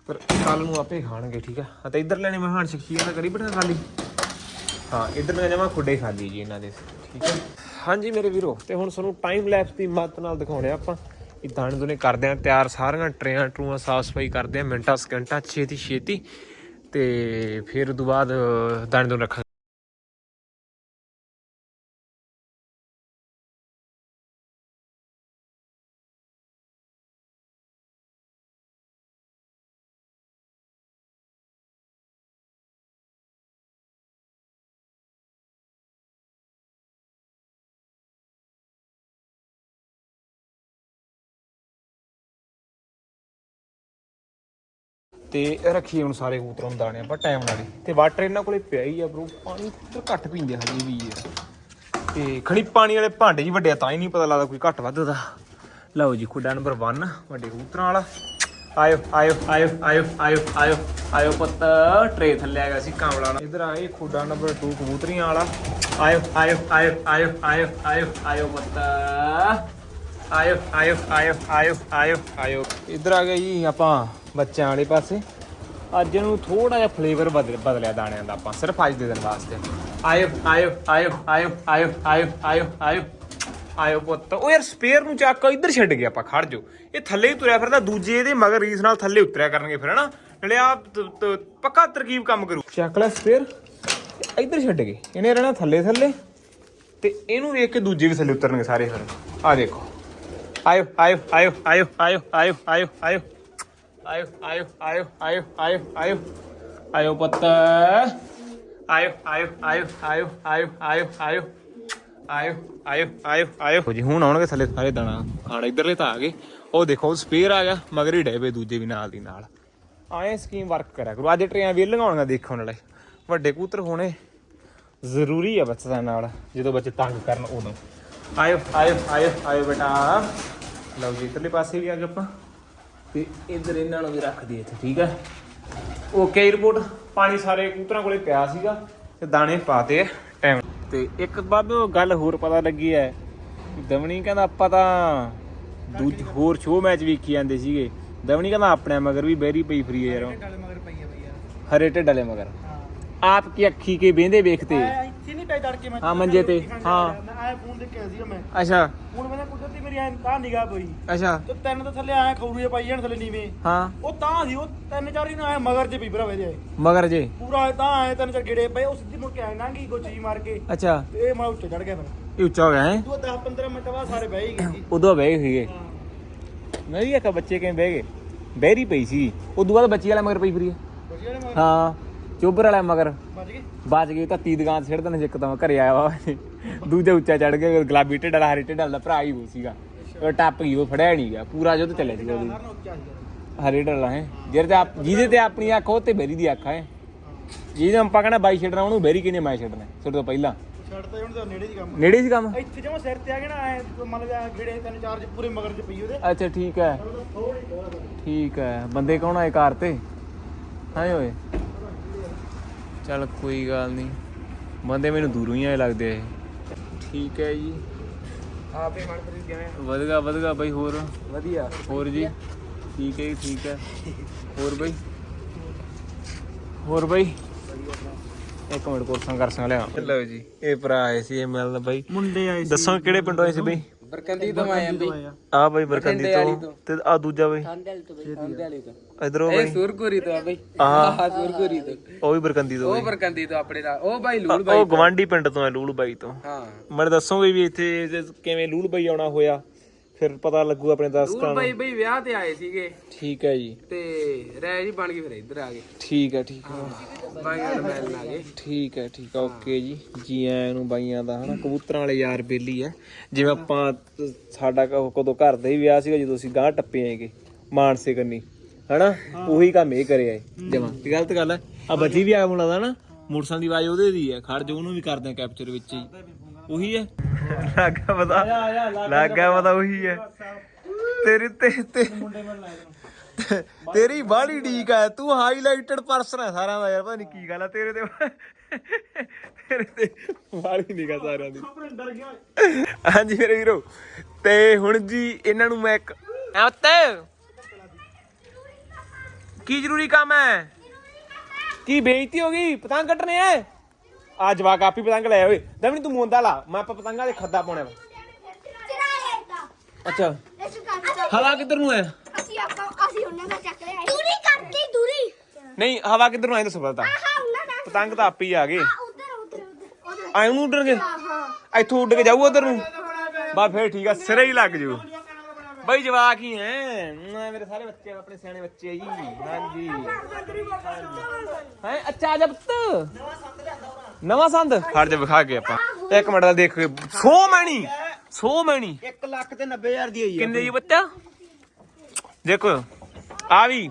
Speaker 1: ਪਰ ਕੱਲ ਨੂੰ ਆਪੇ ਖਾਣਗੇ, ਠੀਕ ਆ? ਤਾਂ ਇੱਧਰ ਲੈਣੇ ਮਹਾਨ ਸ਼ਖਸੀਅਤਾਂ ਕਰੀ ਬੈਠਾ ਖਾਲੀ। ਹਾਂ, ਇੱਧਰ ਮੈਂ ਜਮਾ ਖੁੱਡੇ ਖਾਲੀ ਜੀ ਇਹਨਾਂ ਦੇ। ਠੀਕ ਹੈ ਹਾਂਜੀ ਮੇਰੇ ਵੀਰੋ, ਤੇ ਹੁਣ ਤੁਹਾਨੂੰ ਟਾਈਮ ਲੈਪਸ ਦੀ ਮਦਦ ਨਾਲ ਦਿਖਾਉਣੇ ਆ ਆਪਾਂ। ਇਹ ਦਾਣੇ ਦੋਨੇ ਕਰਦੇ ਆ, ਤਿਆਰ ਸਾਰੀਆਂ ਟਰੇਆਂ ਟਰੂਆਂ ਸਾਫ਼ ਸਫ਼ਾਈ ਕਰਦੇ ਆ, ਮਿੰਟਾਂ, ਸਕਿੰਟਾਂ ਛੇਤੀ ਛੇਤੀ ਤੇ ਫਿਰ ਉਦੋਂ ਬਾਅਦ ਦਾਣੇ ਦੋਨੇ ਰੱਖਾਂਗੇ। ਤੇ ਰੱਖੀ ਹੁਣ ਸਾਰੇ ਕਬੂਤਰਾਂ ਨੂੰ ਦਾਣੇ ਆਪਾਂ ਟਾਈਮ ਨਾਲ ਹੀ ਤੇ ਵਾਟਰ ਇਹਨਾਂ ਕੋਲੇ ਪਿਆ ਹੀ ਆ ਬ్రో ਪਾਣੀ ਤੇ ਘੱਟ ਪੀਂਦੇ ਆ ਹਜੇ ਵੀ ਆ ਤੇ ਖਣੀ ਪਾਣੀ ਵਾਲੇ ਭਾਂਡੇ ਜੀ ਵੱਡੇ ਤਾਂ ਹੀ ਨਹੀਂ ਪਤਾ ਲੱਗਦਾ ਕੋਈ ਘੱਟ ਵੱਧ ਦਾ ਲਓ ਜੀ ਖੁੱਡਾ ਨੰਬਰ 1 ਵੱਡੇ ਕਬੂਤਰਾਂ ਵਾਲਾ ਆਇਓ ਆਇਓ ਆਇਓ ਆਇਓ ਆਇਓ ਆਇਓ ਆਇਓ ਪੁੱਤ ਟਰੇ ਥੱਲੇ ਆ ਗਿਆ ਸੀ ਕਾਂਵਲਾ ਨਾਲ ਇਧਰ ਆਏ ਖੁੱਡਾ ਨੰਬਰ 2 ਕਬੂਤਰੀਆਂ ਵਾਲਾ ਆਇਓ ਆਇਓ ਆਇਓ ਆਇਓ ਆਇਓ ਆਇਓ ਆਇਓ ਪੁੱਤ ਆਇਓ ਆਇਓ ਆਇਓ ਆਇਓ ਆਇਓ ਆਇਓ ਇਧਰ ਆ ਗਏ ਜੀ ਆਪਾਂ ਬੱਚਿਆਂ ਵਾਲੇ ਪਾਸੇ ਅੱਜ ਨੂੰ ਥੋੜਾ ਜਿਹਾ ਫਲੇਵਰ ਬਦਲ ਬਦਲਿਆ ਦਾਣਿਆਂ ਦਾ ਆਪਾਂ ਸਿਰਫ ਅੱਜ ਦੇ ਦਿਨ ਵਾਸਤੇ ਆਇਓ ਆਇਓ ਆਇਓ ਆਇਓ ਆਇਓ ਆਇਓ ਆਇਓ ਆਇਓ ਆਇਓ ਪੁੱਤ ਉਹ ਯਾਰ ਸਪੇਅਰ ਨੂੰ ਚੱਕ ਇੱਧਰ ਛੱਡ ਗਿਆ ਆਪਾਂ ਖੜ ਜੋ ਇਹ ਥੱਲੇ ਹੀ ਤੁਰਿਆ ਫਿਰਦਾ ਦੂਜੇ ਇਹਦੇ ਮਗਰ ਰੀਸ ਨਾਲ ਥੱਲੇ ਉਤਰਿਆ ਕਰਨਗੇ ਫਿਰ ਹਨਾ ਨਾਲੇ ਆ ਪੱਕਾ ਤਰਕੀਬ ਕੰਮ ਕਰੂ ਚੱਕ ਲੈ ਸਪੇਅਰ ਇੱਧਰ ਛੱਡ ਗਏ ਇਹਨੇ ਰਹਿਣਾ ਥੱਲੇ ਥੱਲੇ ਤੇ ਇਹਨੂੰ ਵੇਖ ਕੇ ਦੂਜੇ ਵੀ ਥੱਲੇ ਉਤਰਨਗੇ ਸਾਰੇ ਫਿਰ ਆ ਦੇਖੋ ਆਇਓ ਆਇਓ ਆਇਓ ਆਇਓ ਆਇਓ ਆਇਓ ਆਇਓ ਆਇਓ ਆਇਓ ਆਇਓ ਆਇਓ ਆਇਓ ਆਇਓ ਆਇਓ ਆਇਓ ਪੁੱਤ ਆਇਓ ਆਇਓ ਆਇਓ ਆਇਓ ਆਇਓ ਆਇਓ ਆਇਓ ਆਇਓ ਆਇਓ ਆਇਓ ਆਇਓ ਜੀ ਹੁਣ ਆਉਣਗੇ ਥੱਲੇ ਸਾਰੇ ਦਾਣਾ ਖਾਣ ਇਧਰਲੇ ਤਾਂ ਆ ਗਏ ਉਹ ਦੇਖੋ ਸਪੇਅਰ ਆ ਗਿਆ ਮਗਰ ਹੀ ਡੇਵੇ ਦੂਜੇ ਵੀ ਨਾਲ ਦੀ ਨਾਲ ਆਏ ਸਕੀਮ ਵਰਕ ਕਰਿਆ ਕਰੋ ਅੱਜ ਟਰੇਆਂ ਵੀ ਲਗਾਉਣੀਆਂ ਦੇਖੋ ਨਾਲੇ ਵੱਡੇ ਕੂਤਰ ਹੋਣੇ ਜ਼ਰੂਰੀ ਆ ਬੱਚਿਆਂ ਨਾਲ ਜਦੋਂ ਬੱਚੇ ਤੰਗ ਕਰਨ ਉਦੋਂ ਆਇਓ ਆਇਓ ਆਇਓ ਆਇਓ ਬੇਟਾ ਲਓ ਜੀ ਇਧਰਲੇ ਪਾਸੇ ਵੀ ਆ ਗਏ ਆਪਾਂ ਤੇ ਇਧਰ ਇਹਨਾਂ ਨੂੰ ਵੀ ਰੱਖ ਦਈਏ ਇੱਥੇ ਠੀਕ ਹੈ? ਓਕੇ ਰਿਪੋਰਟ ਪਾਣੀ ਸਾਰੇ ਕੂਤਰਾਂ ਕੋਲੇ ਪਿਆ ਸੀਗਾ ਤੇ ਦਾਣੇ ਪਾਤੇ ਟਾਈਮ ਤੇ। ਇੱਕ ਬਾਬੇ ਗੱਲ ਹੋਰ ਪਤਾ ਲੱਗੀ ਹੈ। ਦਮਣੀ ਕਹਿੰਦਾ ਆਪਾਂ ਤਾਂ ਦੂਜ ਹੋਰ ਸ਼ੋਅ ਮੈਚ ਵੇਖੀ ਜਾਂਦੇ ਸੀਗੇ। ਦਮਣੀ ਕਹਿੰਦਾ ਆਪਣੇ ਮਗਰ ਵੀ ਬੈਰੀ ਪਈ ਫਰੀ ਯਾਰ। ਹਰੇ ਢਿੱਡ ਵਾਲੇ ਮਗਰ
Speaker 2: ਹਾਂ
Speaker 1: ਆਪ ਕੀ ਅੱਖੀ ਕੇ ਵੇਂਦੇ ਵੇਖਤੇ?
Speaker 2: ਇੱਥੇ ਨਹੀਂ ਮੈਂ
Speaker 1: ਹਾਂ, ਮੰਜੇ ਤੇ, ਹਾਂ।
Speaker 2: ਮੈਂ ਆਇਆ ਫੋਨ ਦੇਖਿਆ ਸੀ ਮੈਂ।
Speaker 1: ਅੱਛਾ।
Speaker 2: ਹੁਣ ਮੈਂ ਕੁਦਰਤੀ ਮੇਰੀ ਐ ਤਾਂ ਨਿਗਾਹ ਪਈ
Speaker 1: ਅੱਛਾ।
Speaker 2: ਤੇ ਤਿੰਨ ਤਾਂ ਥੱਲੇ ਆਇਆ ਖੌਰੂ ਪਾਈ ਜਾਣ ਥੱਲੇ ਨੀਵੇਂ।
Speaker 1: ਹਾਂ।
Speaker 2: ਉਹ ਤਾਂ ਸੀ ਉਹ ਤਿੰਨ ਚਾਰ ਹੀ ਨਾ ਆਇਆ ਮਗਰ ਚ ਵੀ ਭਰਾਵੇ ਦੇ
Speaker 1: ਮਗਰ ਜੇ।
Speaker 2: ਪੂਰਾ ਤਾਂ ਆਏ ਤਿੰਨ ਚਾਰ ਗੇੜੇ। ਪਏ ਉਹ ਸਿੱਧੀ ਮੁੜ ਕੇ ਆਏ ਨਾਂਗੀ ਗੋਚੀ ਮਾਰ ਕੇ।
Speaker 1: ਅੱਛਾ।
Speaker 2: ਤੇ ਇਹ ਮੈਂ ਉੱਤੇ ਚੜ ਗਿਆ ਫਿਰ।
Speaker 1: ਇਹ ਉੱਚਾ ਹੋ ਗਿਆ ਹੈ?
Speaker 2: ਤੂੰ 10 15 ਮਿੰਟ ਬਾਅਦ ਸਾਰੇ ਬਹਿ ਹੀ ਗਏ ਸੀ।
Speaker 1: ਉਦੋਂ ਬਹਿ ਸੀਗੇ।
Speaker 2: ਹਾਂ।
Speaker 1: ਮੈਂ ਵੀ ਇੱਕ ਬੱਚੇ ਕਿਵੇਂ ਬਹਿ ਗਏ? ਬਹਿਰੀ ਪਈ ਸੀ। ਉਦੋਂ ਬਾਅਦ ਬੱਚੀ ਵਾਲਾ ਮਗਰ ਪਈ ਫਰੀ।
Speaker 2: ਬਚਿਆ ਨੇ ਮਗਰ?
Speaker 1: ਹਾਂ। ਚੋਬਰ ਵਾਲਾ ਮਗਰ।
Speaker 2: ਬਚ ਗਏ?
Speaker 1: ਬਚ ਗਏ ਤਾਂ ਤੀ ਦੁਕਾਨ ਛੇੜ ਦੇਣ ਇੱਕਦਮ ਘਰੇ ਆਇਆ ਵਾ। ਦੂਜੇ ਉੱਚਾ ਚੜ ਗਿਆ ਗੁਲਾਬੀ ਢਿੱਡ ਵਾਲਾ ਹਰੇ ਢਿੱਡ ਵਾਲਾ ਦਾ ਭਰਾ ਹੀ ਉਹ ਸੀਗਾ। ਉਹ ਟੱਪ ਗਈ ਉਹ ਫੜਿਆ ਨਹੀਂ ਗਿਆ। ਪੂਰਾ ਯੁੱਧ ਚੱਲਿਆ ਸੀਗਾ ਉਹਦੀ।
Speaker 2: ਨੂੰ
Speaker 1: ਹਰੇ ਢਿੱਡ ਵਾਲਾ ਹੈ। ਜਿਹਦੇ ਤੇ ਆਪ ਜਿਹਦੇ ਤੇ ਆਪਣੀ ਅੱਖ ਉਹ ਤੇ ਬੇਰੀ ਦੀ ਅੱਖ ਹੈ। ਜਿਹਦੇ ਆਪਾਂ ਕਹਿੰਦਾ ਬਾਈ ਛੱਡਣਾ ਉਹਨੂੰ ਬੇਰੀ ਕਿਨੇ ਮੈਂ ਛੱਡਣਾ ਛੱਡ ਤੋਂ ਪਹਿਲਾਂ।
Speaker 2: ਛੱਡ ਤਾਂ ਹੁਣ ਤਾਂ ਨੇੜੇ ਦੀ ਕੰਮ
Speaker 1: ਨੇੜੇ ਸੀ ਕੰਮ?
Speaker 2: ਇੱਥੇ ਜਮਾ ਸਿਰ ਤੇ ਆ ਗਿਆ ਨਾ ਐ ਮੰਨ ਲਿਆ ਗੇੜੇ ਤਿੰਨ ਚਾਰ ਚ ਪੂਰੇ ਮਗਰ ਚ ਪਈ ਉਹਦੇ।
Speaker 1: ਅੱਛਾ ਠੀਕ ਹੈ। ਠੀਕ ਹੈ। ਬੰਦੇ ਕੌਣ ਆਏ ਕਾਰ ਤੇ? ਹਾਂ ਓਏ। ਚੱਲ ਕੋਈ ਗੱਲ ਨਹੀਂ। ਬੰਦੇ ਮੈਨੂੰ ਦੂਰੋਂ ਹੀ ਆਏ ਲੱਗਦੇ ਆ ਠੀਕ ਹੈ ਜੀ।
Speaker 2: ਆਪੇ ਮਨਪ੍ਰੀਤ ਗਿਆ
Speaker 1: ਵਧਗਾ ਵਧਗਾ ਬਾਈ ਹੋਰ?
Speaker 2: ਵਧੀਆ।
Speaker 1: ਹੋਰ ਜੀ? ਠੀਕ ਹੈ ਜੀ ਠੀਕ ਹੈ। ਹੋਰ ਬਾਈ? ਹੋਰ ਬਾਈ? ਇੱਕ ਮਿੰਟ ਕੋਰਸਾਂ ਕਰ ਸੰਗ ਲਿਆ। ਲਓ ਜੀ ਇਹ ਭਰਾ ਆਏ ਸੀ ਇਹ ਮਿਲਦਾ ਬਾਈ।
Speaker 2: ਮੁੰਡੇ ਆਏ
Speaker 1: ਦੱਸੋ ਕਿਹੜੇ ਪਿੰਡੋਂ ਆਏ ਸੀ ਬਾਈ?
Speaker 3: ਬਰਕੰਦੀ ਤੋਂ ਆਏ ਆਂ ਬਈ।
Speaker 1: ਆ ਬਾਈ ਬਰਕੰਦੀ ਤੋਂ। ਤੇ। ਆ ਦੂਜਾ ਬਾਈ।
Speaker 3: ਠੰਡਲ ਤੋਂ ਬਈ। ਠੰਡਲ ਤੋਂ।
Speaker 1: ਇਧਰੋਂ
Speaker 3: ਇਹ
Speaker 1: ਬਾਈ।
Speaker 3: ਸੁਰਗੁਰੀ ਤੋਂ ਆ ਬਈ।
Speaker 1: ਆਹ।
Speaker 3: ਸੁਰਗੁਰੀ ਤੋਂ।
Speaker 1: ਉਹ ਵੀ ਬਰਕੰਦੀ ਤੋਂ
Speaker 3: ਉਹ ਬਰਕੰਦੀ ਤੋਂ ਆਪਣੇ ਨਾਲ। ਉਹ ਬਾਈ ਲੂਲ ਬਾਈ
Speaker 1: ਉਹ ਗਵਾਂਢੀ ਪਿੰਡ ਤੋਂ ਹੈ ਲੂਲ ਬਾਈ ਤੋਂ।
Speaker 3: ਹਾਂ।
Speaker 1: ਮੈਨੂੰ ਦੱਸੋਗੇ ਵੀ ਇੱਥੇ ਕਿਵੇਂ ਲੂਲ ਬਾਈ ਆਉਣਾ ਹੋਇਆ? ਫਿਰ ਪਤਾ ਲੱਗੂ ਆਪਣੇ ਦਰਸ਼ਕਾਂ ਨੂੰ
Speaker 3: ਬਾਈ ਬਈ ਵਿਆਹ ਤੇ ਆਏ ਸੀਗੇ।
Speaker 1: ਠੀਕ ਹੈ ਜੀ।
Speaker 3: ਤੇ ਰਹਿ ਜੀ ਬਣ ਗਈ ਫਿਰ ਇੱਧਰ ਆ ਗਏ।
Speaker 1: ਠੀਕ ਹੈ ਠੀਕ ਹੈ।
Speaker 3: ਬਾਈਆਂ ਨਾਲ ਮਿਲਣ ਆ ਗਏ।
Speaker 1: ਠੀਕ ਹੈ ਠੀਕ ਹੈ ਓਕੇ ਜੀ। ਜੀ ਆਇਆਂ ਨੂੰ ਬਾਈਆਂ ਦਾ ਹਨਾ ਕਬੂਤਰਾਂ ਵਾਲੇ ਯਾਰ ਬੇਲੀ ਹੈ ਜਿਵੇਂ ਆਪਾਂ ਅਹ, ਸਾਡਾ ਕ- ਕਦੋਂ ਘਰ ਦਾ ਹੀ ਵਿਆਹ ਸੀਗਾ ਜਦੋਂ ਅਸੀਂ ਗਾਂ ਟੱਪੇ ਆਏਗੇ ਮਾਨਸੇ ਕੰਨੀ ਹਨਾ? ਉਹੀ ਕੰਮ ਇਹ ਕਰਿਆ ਏ ਜਮਾ। ਇਹ ਗਲਤ ਗੱਲ ਹੈ। ਆ ਬੱਜੀ ਵੀ ਆ ਮੁੰਡਾ ਦਾ ਨਾ ਮੋਟਰਸਾਈਕਲ ਦੀ ਆਵਾਜ਼ ਉਹਦੇ ਦੀ ਹੈ। ਖੜ ਜੋ ਉਹਨੂੰ ਵੀ ਕਰਦੇ ਆ ਕੈਪਚਰ ਵਿੱਚ ਹੀ। ਉਹੀ ਹੈ। ਲੱਗਾ ਪਤਾ ਲੱਗਾ ਪਤਾ। ਉਹੀ ਹੈ। ਤੇਰੀ ਤੇ ਤੇ ਤੇਰੀ ਬਾੜੀ ਡੀਕ ਆ। ਤੂੰ ਹਾਈਲਾਈਟਡ ਪਰਸਨ ਹੈ ਸਾਰਿਆਂ ਦਾ ਯਾਰ ਪਤਾ ਨਹੀਂ ਕੀ ਗੱਲ ਆ। ਤੇਰੇ ਤੇ ਤੇਰੇ ਤੇ ਬਾੜੀ ਨਿਗਾ ਸਾਰਿਆਂ ਦੀ।
Speaker 2: ਡਰ ਗਿਆ।
Speaker 1: ਹਾਂਜੀ ਮੇਰੇ ਵੀਰੋ ਤੇ ਹੁਣ ਜੀ ਇਹਨਾਂ ਨੂੰ ਮੈਂ ਇੱਕ ਉੱਤੇ ਕੀ ਜ਼ਰੂਰੀ ਕੰਮ ਹੈ? ਕੀ ਬੇਇੱਜ਼ਤੀ ਹੋ ਗਈ? ਪਤੰਗ ਕੱਟਣੇ ਐ? ਆ ਜਵਾਕ ਆਪੀ ਪਤੰਗ ਲੈ ਓਏ। ਦਮਨੀ ਤੂੰ ਮੋਂਦਾ ਲਾ। ਮੈਂ ਆਪਾਂ ਪਤੰਗਾਂ ਦੇ ਖੱਦਾ ਪਾਉਣਾ ਵਾ ਅੱਛਾ। ਹਵਾ ਕਿੱਧਰ ਨੂੰ ਹੈ?
Speaker 4: ਅਸੀਂ ਆਪਾਂ ਅਸੀਂ ਉਹਨਾਂ ਦਾ ਚੱਕ ਲਿਆ। ਦੂਰੀ ਕਰਤੀ ਦੂਰੀ।
Speaker 1: ਨਹੀਂ ਹਵਾ ਕਿੱਧਰ ਨੂੰ ਆਏ ਦੱਸੋ ਪਤਾ।
Speaker 4: ਹਾਂ ਉਹਨਾਂ ਦਾ।
Speaker 1: ਪਤੰਗ ਤਾਂ ਆਪੇ ਆ ਗਏ।
Speaker 4: ਉਧਰ ਉਧਰ ਉਧਰ।
Speaker 1: ਆਏ ਨੂੰ ਉੱਡਣਗੇ
Speaker 4: ਹਾਂ ਹਾਂ।
Speaker 1: ਇੱਥੋਂ ਉੱਡ ਕੇ ਜਾਊ ਉਧਰ ਨੂੰ? ਬਾ ਫੇਰ ਠੀਕ ਆ ਸਿਰੇ ਹੀ ਲੱਗ ਜੂ। ਬਈ ਜਵਾਕ ਹੀ ਐ ਨਾ, ਮੇਰੇ ਸਾਰੇ ਬੱਚੇ ਆਪਣੇ ਸਿਆਣੇ ਬੱਚੇ ਆ ਜੀ। ਹਾਂਜੀ। ਹੈ ਅੱਛਾ ਆ ਜਾ ਪੁੱਤ। ਨਵਾਂ ਸੰਦ? ਫੜ ਜਾ ਵਿਖਾ ਕੇ ਆਪਾਂ। ਇੱਕ ਮਿੰਟ ਦਾ ਦੇਖ ਕੇ। ਸੋ ਮੈਣੀ ਸੋ ਮੈਣੀ
Speaker 2: 1 ਲੱਖ ਤੇ 90000 ਦੀ ਹੋਈ
Speaker 1: ਕਿੰਨੇ ਜੀ ਬੱਚਾ? ਦੇਖੋ ਆ ਵੀ।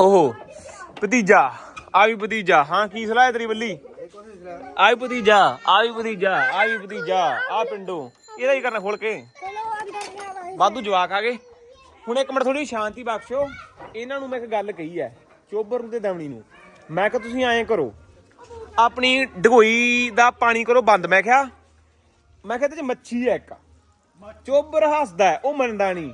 Speaker 1: ਓਹੋ ਭਤੀਜਾ। ਆ ਵੀ ਭਤੀਜਾ। ਹਾਂ ਕੀ ਸਲਾਹ ਹੈ ਤੇਰੀ ਬੱਲੀ? ਆ ਵੀ ਭਤੀਜਾ ਆ ਵੀ ਭਤੀਜਾ ਆ ਵੀ ਭਤੀਜਾ ਆ ਪਿੰਡੋਂ। ਇਹਦਾ ਹੀ ਕਰਨਾ ਖੋਲ ਕੇ? ਵਾਧੂ ਜਵਾਕ ਆ ਗਏ। ਹੁਣ ਇੱਕ ਮਿੰਟ ਥੋੜੀ ਸ਼ਾਂਤੀ ਬਖਸ਼ੋ। ਇਹਨਾਂ ਨੂੰ ਮੈਂ ਇੱਕ ਗੱਲ ਕਹੀ ਹੈ ਚੋਬਰ ਨੂੰ ਤੇ ਦਵਣੀ ਨੂੰ। ਮੈਂ ਕਿਹਾ ਤੁਸੀਂ ਐਂ ਕਰੋ ਆਪਣੀ ਢਗੋਈ ਦਾ ਪਾਣੀ ਕਰੋ ਬੰਦ। ਮੈਂ ਕਿਹਾ ਮੈਂ ਕਿਹਾ ਤੇ ਚ ਮੱਛੀ ਹੈ ਇੱਕ। ਚੋਬਰ ਹੱਸਦਾ ਉਹ ਮੰਨਦਾ ਨਹੀਂ।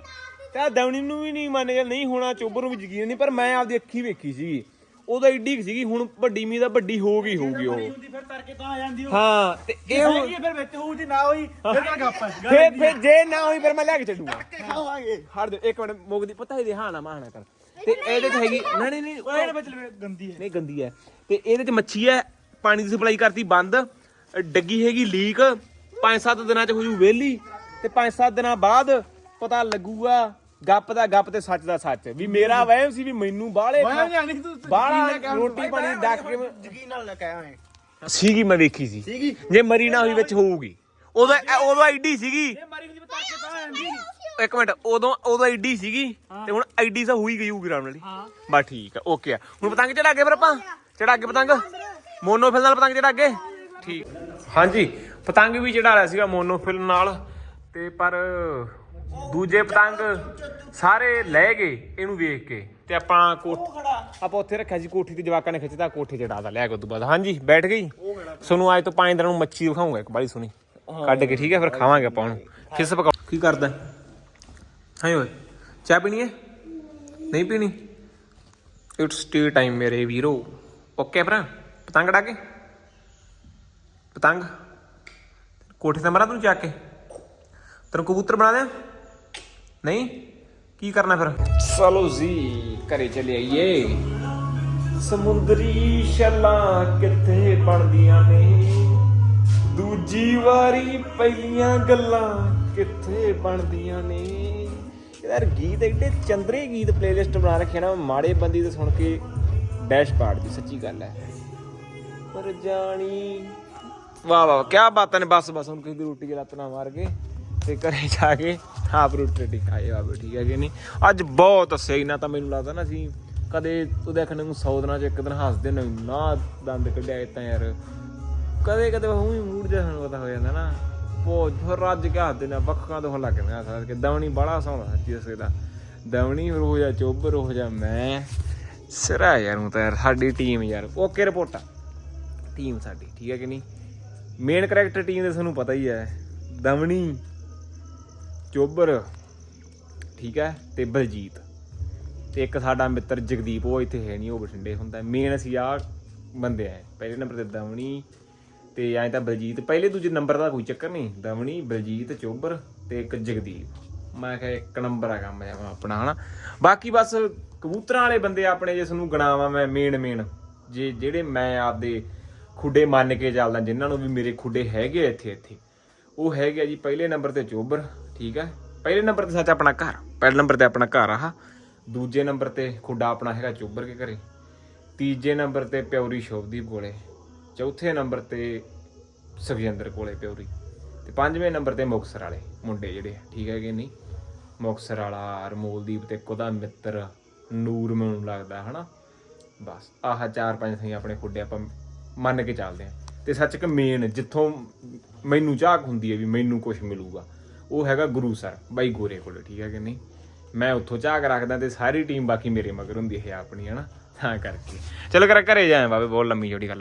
Speaker 1: ਤੇ ਦਵਣੀ ਨੂੰ ਵੀ ਨਹੀਂ ਮੰਨ ਗਿਆ ਨਹੀਂ ਹੋਣਾ ਚੋਬਰ ਨੂੰ ਵੀ ਯਕੀਨ ਨਹੀਂ ਪਰ ਮੈਂ ਆਪਦੀ ਅੱਖੀ ਵੇਖੀ ਸੀ। ਉਦੋਂ ਐਡੀ ਕੁ ਸੀਗੀ ਹੁਣ ਵੱਡੀ ਮੀ ਦਾ ਵੱਡੀ ਹੋ ਗਈ ਹੋਊਗੀ ਉਹ।
Speaker 2: ਹੁੰਦੀ ਫਿਰ ਤੜਕੇ ਤਾਂ ਆ ਜਾਂਦੀ ਉਹ।
Speaker 1: ਹਾਂ ਤੇ ਇਹ ਹੁਣ
Speaker 2: ਫਿਰ ਵਿੱਚ ਹੋਊ ਜੀ ਨਾ ਹੋਈ ਫਿਰ ਤਾਂ ਗੱਪ ਹੈ।
Speaker 1: ਫੇਰ ਫੇਰ ਜੇ ਨਾ ਹੋਈ ਫਿਰ ਮੈਂ ਲੈ ਕੇ ਚੱਲੂਗਾ।
Speaker 2: ਖਾਵਾਂਗੇ।
Speaker 1: ਹਟ ਦੇ ਇੱਕ ਮਿੰਟ ਮੁਗਦੀ ਪਤਾ ਇਹਦੇ ਹਾਂ ਨਾ ਮਾਣਾ ਕਰ। ਤੇ ਇਹਦੇ ਚ ਹੈਗੀ ਨਹੀਂ ਨਹੀਂ ਨਹੀਂ
Speaker 2: ਓਏ ਇਹਦੇ ਵਿੱਚ ਗੰਦੀ ਹੈ।
Speaker 1: ਨਹੀਂ ਗੰਦੀ ਹੈ। ਤੇ ਇਹਦੇ ਚ ਮੱਛੀ ਹੈ ਪਾਣੀ ਦੀ ਸਪਲਾਈ ਕਰਤੀ ਬੰਦ ਡੱਗੀ ਹੈਗੀ ਲੀਕ 5-7 ਦਿਨਾਂ ਚ ਹੋ ਜੂ ਵੇਲੀ ਤੇ 5-7 ਦਿਨਾਂ ਬਾਅਦ ਪਤਾ ਲੱਗੂਗਾ ਗੱਪ ਦਾ ਗੱਪ ਤੇ ਸੱਚ ਦਾ ਸੱਚ। ਵੀ ਮੇਰਾ ਵਹਿਮ ਸੀ ਵੀ ਮੈਨੂੰ ਬਾਹਲੇ
Speaker 2: ਮੈਂ ਨਹੀਂ ਆਣੀ ਤੂੰ
Speaker 1: ਬਾਹਲਾ ਰੋਟੀ ਪਾਣੀ ਡੱਕ ਕੇ ਮੈਂ-
Speaker 2: ਯਕੀਨ ਨਾਲ ਨਾ ਕਹਿ ਆਏ
Speaker 1: ਸੀਗੀ ਮੈਂ ਵੇਖੀ ਸੀ। ਜੇ ਮਰੀ ਨਾ ਹੋਈ ਵਿੱਚ ਹੋਊਗੀ। ਉਦੋਂ ਉਦੋਂ ਐਡੀ ਸੀਗੀ।
Speaker 2: ਇਹ ਮਾਰੀ ਹੁੰਦੀ ਫਿਰ ਤੜਕੇ ਤਾਂ ਆ ਜਾਂਦੀ
Speaker 1: ਇੱਕ ਮਿੰਟ ਉਦੋਂ ਉਦੋਂ ਐਡੀ ਸੀਗੀ ਤੇ ਹੁਣ ਐਡੀ ਤਾਂ ਹੋਈ ਗਈ ਹੋਊਗੀ ਰਾਮ ਵਾਲੀ
Speaker 2: ਹਾਂ।
Speaker 1: ਬਸ ਠੀਕ ਆ ਓਕੇ ਆ। ਹੁਣ ਪਤੰਗ ਚੜਾ ਕੇ ਫਿਰ ਆਪਾਂ। ਚੜਾ ਕੇ ਪਤੰਗ। ਮੋਨੋਫਿਲ ਨਾਲ ਪਤੰਗ ਚੜਾ ਕੇ ਠੀਕ। ਹਾਂਜੀ ਪਤੰਗ ਵੀ ਚੜਾ ਲਿਆ ਸੀਗਾ ਮੋਨੋਫਿਲ ਨਾਲ ਤੇ ਪਰ ਦੂਜੇ ਪਤੰਗ ਸਾਰੇ ਲੈ ਗਏ ਇਹਨੂੰ ਵੇਖ ਕੇ ਤੇ ਆਪਾਂ ਕੋਠ ਆਪਾਂ ਉੱਥੇ ਰੱਖਿਆ ਸੀ ਕੋਠੀ ਤੇ ਜਵਾਕਾਂ ਨੇ ਖਿੱਚਦਾ ਕੋਠੇ ਚੜਾਦਾ ਲੈ ਕੇ ਉਦੋਂ ਬਾਅਦ। ਹਾਂਜੀ ਬੈਠ ਗਈ। ਤੁਹਾਨੂੰ ਅੱਜ ਤੋਂ ਪੰਜ ਦਿਨਾਂ ਨੂੰ ਮੱਛੀ ਦਿਖਾਉਂਗਾ ਇੱਕ ਬੜੀ ਸੋਹਣੀ ਕੱਢ ਕੇ ਠੀਕ ਹੈ ਫਿਰ ਖਾਵਾਂਗੇ ਆਪਾਂ ਉਹਨੂੰ। ਫਿਸ ਪਕਾ ਕੀ ਕਰਦਾ? ਹਾਂ ਓਏ ਚਾਹ ਪੀਣੀ ਹੈ? ਨਹੀਂ ਪੀਣੀ? ਇਟਸ ਟੀ ਟਾਈਮ ਮੇਰੇ ਵੀਰੋ। ਓਕੇ ਭਰਾ? ਪਤੰਗ ਡਾ ਕੇ? ਪਤੰਗ? ਕੋਠੇ ਤੇ ਮਰਾ ਤੂੰ ਚੱਕ ਕੇ? ਤੈਨੂੰ ਕਬੂਤਰ ਬਣਾ ਦਿਆਂ? ਨਹੀਂ? ਕੀ ਕਰਨਾ ਫਿਰ? ਚਲੋ ਜੀ, ਘਰੇ ਚਲੇ ਆਈਏ। ਸਮੁੰਦਰੀ ਛੱਲਾਂ ਕਿੱਥੇ ਬਣਦੀਆਂ ਨੇ? ਦੂਜੀ ਵਾਰੀ ਪਹਿਲੀਆਂ ਗੱਲਾਂ ਕਿੱਥੇ ਬਣਦੀਆਂ ਨੇ? ਯਾਰ, ਗੀਤ ਐਡੇ ਚੰਦਰੇ ਗੀਤ ਪਲੇਲਿਸਟ ਬਣਾ ਰੱਖਿਆ ਨਾ, ਮਾੜੇ ਬੰਦੀ ਤੇ ਸੁਣ ਕੇ ਡੈਸ਼ ਪਾੜ ਦੀ ਸੱਚੀ ਗੱਲ ਹੈ। ਪਰ ਜਾਣੀ। ਵਾਹ ਵਾਹ ਕੀ ਬਾਤਾਂ ਨੇ। ਬਸ ਬਸ, ਹੁਣ ਕਿਸੇ ਦੀ ਰੋਟੀ ਦੀ ਲੱਤ ਨਾ ਮਾਰ ਕੇ ਤੇ ਘਰੇ ਜਾ ਕੇ ਆਪ ਰੋਟੀ ਰੋਟੀ ਖਾਏ ਬਾਬੇ ਠੀਕ ਹੈ ਕਿ ਨਹੀਂ? ਅੱਜ ਬਹੁਤ ਸਹੀ ਨਾ ਤਾਂ ਮੈਨੂੰ ਲੱਗਦਾ ਨਾ ਅਸੀਂ ਕਦੇ ਉਹ ਦੇਖਣ ਨੂੰ 100 ਦਿਨਾਂ ਚ ਇੱਕ ਦਿਨ ਹੱਸਦੇ ਨੇ ਨਾ ਦੰਦ ਕੱਢਿਆ ਇਹ ਤਾਂ ਯਾਰ। ਕਦੇ ਕਦੇ ਉਹ ਹੀ ਮੂਡ ਜਿਹਾ ਸਾਨੂੰ ਪਤਾ ਹੋ ਜਾਂਦਾ ਨਾ। ਬਹੁਤ ਫਿਰ ਰੱਜ ਕੇ ਹੱਸਦੇ ਨੇ ਵੱਖਾਂ ਤੋਂ ਲੱਗ ਗਿਆ ਸਾਰ ਕੇ ਦਵਣੀ ਬੜਾ ਸੌਂਦਾ ਸੱਚੀ ਦੱਸੇ ਦਾ ਦਵਣੀ ਹੋ ਜਾ ਚੋਬਰ ਹੋ ਜਾ ਮੈਂ। ਸਿਰਾ ਯਾਰ ਨੂੰ ਤਾਂ ਯਾਰ ਸਾਡੀ ਟੀਮ ਯਾਰ। ਓਕੇ ਰਿਪੋਰਟਾ ਟੀਮ ਸਾਡੀ, ਠੀਕ ਹੈ ਕਿ ਨਹੀਂ? ਮੇਨ ਕਰੈਕਟਰ ਟੀਮ ਦੇ ਤੁਹਾਨੂੰ ਪਤਾ ਹੀ ਹੈ, ਦਮਣੀ, ਚੋਬਰ, ਠੀਕ ਹੈ, ਤੇ ਬਲਜੀਤ। ਤੇ ਇੱਕ ਸਾਡਾ ਮਿੱਤਰ ਜਗਦੀਪ, ਉਹ ਇੱਥੇ ਹੈ ਨਹੀਂ, ਉਹ ਬਠਿੰਡੇ ਹੁੰਦਾ ਮੇਨ ਅਸੀਂ ਆ ਬੰਦੇ ਆ ਪਹਿਲੇ ਨੰਬਰ ਤੇ ਦਮਣੀ ਤੇ ਐਂ ਤਾਂ ਬਲਜੀਤ। ਪਹਿਲੇ ਦੂਜੇ ਨੰਬਰ ਦਾ ਕੋਈ ਚੱਕਰ ਨਹੀਂ ਦਵਣੀ ਬਲਜੀਤ, ਚੋਬਰ ਤੇ ਇੱਕ ਜਗਦੀਪ। ਮੈਂ ਕਿਹਾ ਇੱਕ ਨੰਬਰ ਆ ਕੰਮ ਜਾਵਾ ਆਪਣਾ, ਹਨਾ? ਬਾਕੀ ਬਸ ਕਬੂਤਰਾਂ ਵਾਲੇ ਬੰਦੇ ਆਪਣੇ ਜੇ ਤੁਹਾਨੂੰ ਗਣਾਵਾਂ ਮੈਂ ਮੇਨ ਮੇਨ ਜੇ ਜਿਹੜੇ ਮੈਂ ਆਪਦੇ ਖੁੱਡੇ ਮੰਨ ਕੇ ਚੱਲਦਾ, ਜਿਨ੍ਹਾਂ ਨੂੰ ਵੀ ਮੇਰੇ ਖੁੱਡੇ ਹੈਗੇ ਆ ਇੱਥੇ ਇੱਥੇ। ਉਹ ਹੈਗੇ ਆ ਜੀ ਪਹਿਲੇ ਨੰਬਰ ਤੇ ਚੋਬਰ, ਠੀਕ ਹੈ ਪਹਿਲੇ ਨੰਬਰ ਤੇ ਸੱਚ ਆਪਣਾ ਘਰ, ਪਹਿਲੇ ਨੰਬਰ ਤੇ ਆਪਣਾ ਘਰ ਆਹ। ਦੂਜੇ ਨੰਬਰ ਤੇ ਖੁੱਡਾ ਆਪਣਾ ਹੈਗਾ ਚੋਬਰ ਕੇ ਘਰੇ। ਤੀਜੇ ਨੰਬਰ ਤੇ ਪਿਉਰੀ ਸ਼ੋਭਦੀਪ ਕੋਲੇ। ਚੌਥੇ ਨੰਬਰ ਤੇ ਸੁਖਜਿੰਦਰ ਕੋਲੇ ਪਿਉਰੀ ਤੇ ਪੰਜਵੇਂ ਨੰਬਰ ਤੇ ਮੁਕਸਰ ਵਾਲੇ ਮੁੰਡੇ ਜਿਹੜੇ ਠੀਕ ਹੈ ਕਿ ਨਹੀਂ? ਮੁਕਸਰ ਵਾਲਾ, ਰਮੋਲਦੀਪ ਤੇ ਇੱਕ ਮਿੱਤਰ, ਨੂਰ ਮੈਨੂੰ ਲੱਗਦਾ, ਹਨਾ? ਬਸ, ਆਹ ਚਾਰ ਪੰਜ ਥਾਂ ਆਪਣੇ ਖੁੱਡੇ ਆਪਾਂ ਮੰਨ ਕੇ ਚੱਲਦੇ ਆ। ਤੇ ਸੱਚ ਕਿ ਮੇਨ ਜਿੱਥੋਂ ਮੈਨੂੰ ਝਾਕ ਹੁੰਦੀ ਹੈ ਵੀ ਮੈਨੂੰ ਕੁਝ ਮਿਲੂਗਾ, ਉਹ ਹੈਗਾ ਗੁਰੂ ਸਰ, ਬਾਈ ਗੋਰੇ ਕੋਲ, ਠੀਕ ਹੈ ਕਿ ਨਹੀਂ? ਮੈਂ ਉੱਥੋਂ ਝਾਕ ਰੱਖਦਾ ਤੇ ਸਾਰੀ ਟੀਮ ਬਾਕੀ ਮੇਰੇ ਮਗਰ ਹੁੰਦੀ ਹੈ ਆਪਣੀ, ਹਨਾ? ਤਾਂ ਕਰਕੇ। ਚਲੋ ਕਰਾਂ ਘਰੇ ਜਾਏ ਬਾਬੇ, ਬਹੁਤ ਲੰਮੀ ਜੋੜੀ ਗੱਲ